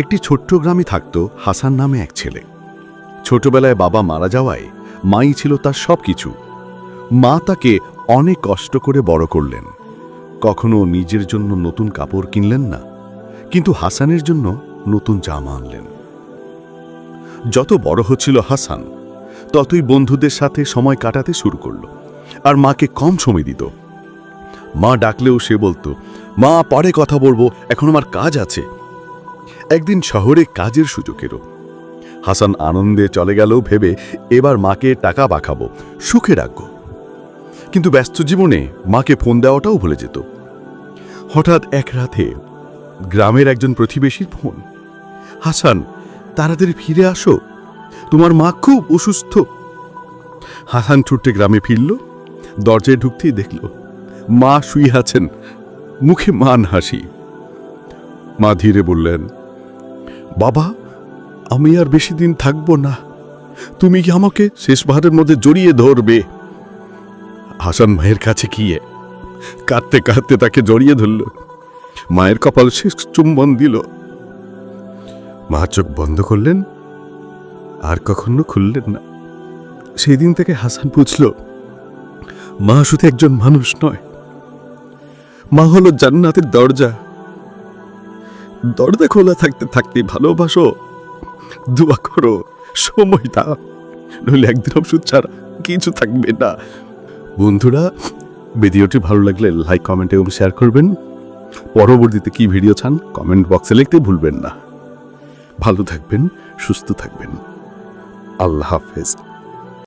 একটি ছোট্ট গ্রামে থাকত হাসান নামে এক ছেলে। ছোটবেলায় বাবা মারা যাওয়ায় মাই ছিল তার সব কিছু মা তাকে অনেক কষ্ট করে বড় করলেন। কখনো নিজের জন্য নতুন কাপড় কিনলেন না, কিন্তু হাসানের জন্য নতুন জামা আনলেন। যত বড় হচ্ছিল হাসান, ততই বন্ধুদের সাথে সময় কাটাতে শুরু করল আর মাকে কম সময় দিত। মা ডাকলেও সে বলতো, মা, পরে কথা বলব, এখন আমার কাজ আছে। একদিন শহরে কাজের সুযোগ এলো হাসান আনন্দে চলে গেল ভেবে এবার মাকে টাকা পাঠাবো, সুখে রাখব। কিন্তু ব্যস্ত জীবনে মাকে ফোন দেওয়াটাও ভুলে যেত। হঠাৎ এক রাতে গ্রামের একজন প্রতিবেশীর ফোন। হাসান, তাড়াতাড়ি ফিরে আসো। তোমার মা খুব অসুস্থ। হাসান ছুটে গ্রামে ফিরল, দরজায় ঢুকতেই দেখল, মা শুয়ে আছেন, মুখে মান হাসি। মা ধীরে বললেন বাবা, আমি আর বেশি দিন থাকব না। তুমি কি আমাকে শেষবারের মধ্যে জড়িয়ে ধরবে? হাসান মায়ের কাছে গিয়ে কাঁদতে কাঁদতে তাকে জড়িয়ে ধরল। মায়ের কপাল শেষ চুম্বন দিল। মা চোখ বন্ধ করলেন, আর কখনো খুললেন না। সেই দিন থেকে হাসান বুঝল, মা শুধু একজন মানুষ নয়। মা হলো জান্নাতের দরজা। দরজা খোলা থাকতে থাকতে ভালোবাসো। দোয়া করো সময় দাও নইলে একদিন ওষুধ ছাড়া কিছু থাকবে না। বন্ধুরা, ভিডিওটি ভালো লাগলে লাইক, কমেন্ট এবং শেয়ার করবেন। পরবর্তীতে কি ভিডিও চান, কমেন্ট বক্সে লিখতে ভুলবেন না। ভালো থাকবেন, সুস্থ থাকবেন। আল্লাহ হাফেজ।